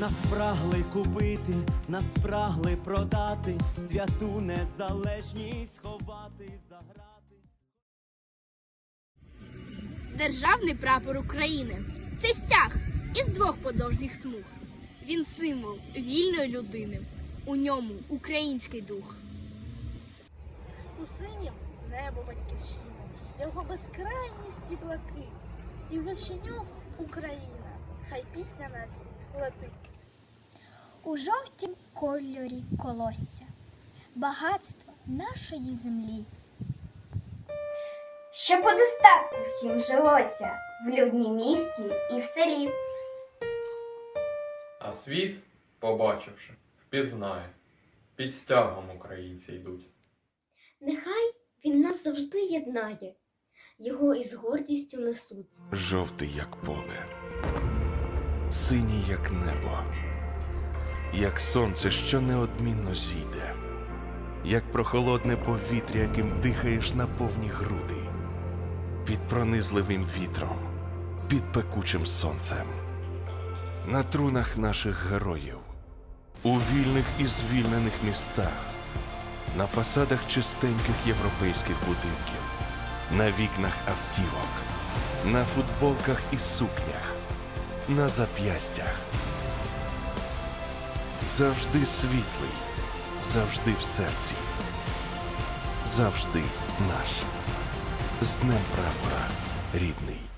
Нас прагли купити, нас прагли продати, святу незалежність сховати за грати. Державний прапор України це стяг із двох подовжніх смуг. Він символ вільної людини. У ньому український дух. У синім небо батьківщини, його безкрайність і блакит, і вище нього Україна, хай пісня нації летить. У жовтім кольорі колосся, багатство нашої землі. Щоб по достатку всім жилося в людній місті і в селі. А світ, побачивши, впізнає. Під стягом українці йдуть. Нехай він нас завжди єднає, його із гордістю несуть. жовтий, як поле, синій, як небо, як сонце, що неодмінно зійде, як прохолодне повітря, яким дихаєш на повні груди, під пронизливим вітром, під пекучим сонцем, на трунах наших героїв, у вільних і звільнених містах, на фасадах чистеньких європейських будинків, на вікнах автівок, на футболках і сукнях, на зап'ястях. Завжди світлий, завжди в серці, завжди наш. З Днем прапора, рідний.